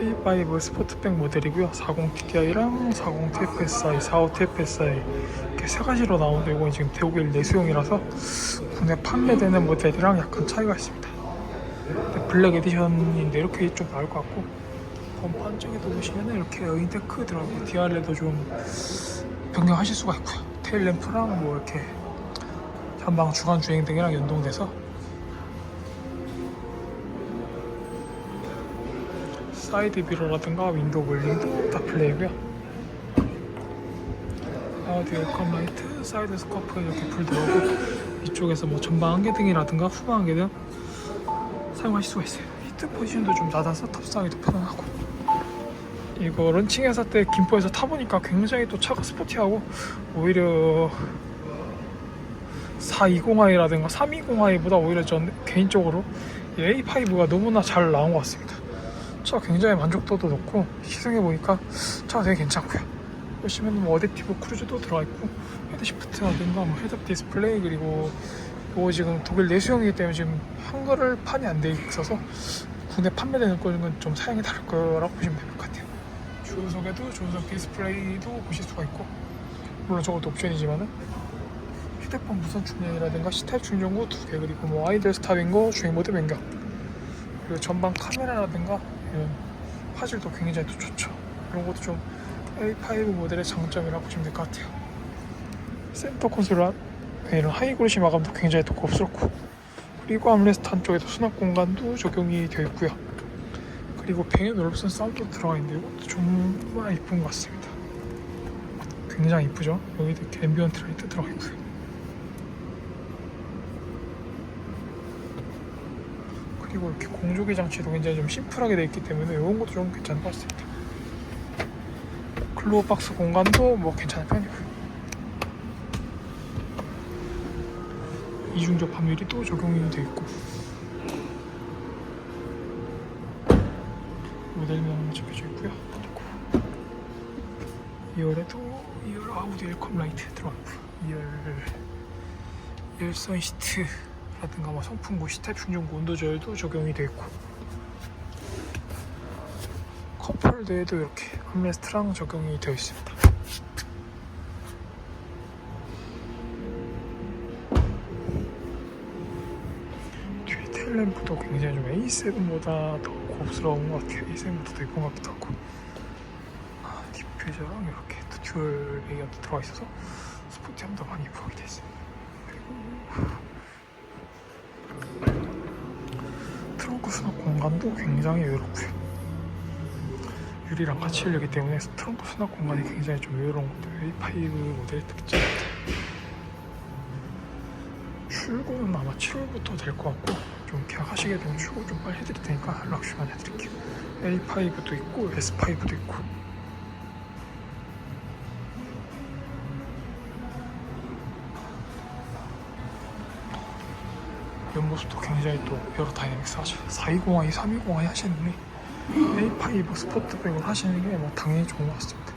A5 스포트백 모델이고요. 40 TTI랑 40 TFSI, 45 TFSI 이렇게 세 가지로 나오는데 이건 지금 대우길 내수용이라서 국내 판매되는 모델이랑 약간 차이가 있습니다. 블랙 에디션인데 이렇게 좀 나올 것 같고 번판 쪽에도 보시면 이렇게 인테크 들어가고 DRL도 좀 변경하실 수가 있고요. 테일 램프랑 뭐 이렇게 전방 주간 주행 등이랑 연동돼서 사이드 미러라든가 윈도우 볼링도 다 플레이고요. 아우디 웰컴 라이트, 사이드 스코프 이렇게 불 들어오고 이쪽에서 뭐 전방 안개등이라든가 후방 안개등 사용하실 수가 있어요. 히트 포지션도 좀 낮아서 탑승하기도 편안하고 이거 런칭했을 때 김포에서 타보니까 굉장히 또 차가 스포티하고 오히려 420i라든가 320i보다 오히려 전 개인적으로 이 A5가 너무나 잘 나온 것 같습니다. 차 굉장히 만족도도 높고 시승해 보니까 차가 되게 괜찮고요. 보시면 뭐 어댑티브 크루즈도 들어가 있고 헤드 시프트라든가 뭐 헤드업 디스플레이 그리고 뭐 지금 독일 내수형이기 때문에 지금 한글을 판이 안 돼 있어서 국내 판매되는 거는 좀 사양이 다를 거라고 보시면 될 것 같아요. 주유석에도 주유석 디스플레이도 보실 수가 있고 물론 저것도 옵션이지만은 휴대폰 무선 충전이라든가 C타입 충전구 두 개 그리고 뭐 아이들 스탑인 거 주행 모드 변경 그리고 전방 카메라라든가 이런 화질도 굉장히 또 좋죠. 이런 것도 좀 A5 모델의 장점이라고 보시면 될 것 같아요. 센터 콘솔 이런 하이그로시 마감도 굉장히 또 고급스럽고 그리고 암레스트 한쪽에도 수납 공간도 적용이 되어 있고요. 그리고 뱅에 놀랍선 사운드도 들어가 있는데 이것도 정말 이쁜 것 같습니다. 굉장히 이쁘죠? 여기도 이렇게 앰비언트 라이트 들어가 있고요 그리고 이렇게 공조기 장치도 굉장히 좀 심플하게 되어 있기 때문에 이런 것도 좀 괜찮은 것 같습니다. 클로어 박스 공간도 뭐 괜찮은 편이고요. 이중적 판율이 또 적용이 되어 있고 모델명 적혀져 있고요. 2열에도 2열 아우디 웰컴 라이트 들어갔고요. 2열 열선 시트 라든가 뭐 선풍구, 시탭 충전구, 온도 조절도 적용이 되어 있고 컵홀더에도 이렇게 암레스트랑 적용이 되어 있습니다. 뒤에 테일램프도 굉장히 좀 A7보다 더 고급스러운 것 같아요. A7보다 더 예쁜 것 같기도 하고 아, 디퓨저랑 이렇게 또 듀얼 레이어도 들어가 있어서 스포티함도 많이 부각이 되어 있습니다. 트렁크 수납 공간도 굉장히 여유롭고요. 유리랑 같이 열리기 때문에 트렁크 수납 공간이 굉장히 좀 여유로운 것도 A5 모델의 특징입니다. 출고는 아마 7월부터 될 것 같고 좀 계약하시게 되면 출고 좀 빨리 해드릴 테니까 주면 해드릴게요. A5도 있고 S5도 있고 옆모습도 굉장히 또 여러 다이내믹스하죠. 420i, 320i 하시는 분이 A5 스포트백을 하시는 게 뭐 당연히 좋은 것 같습니다.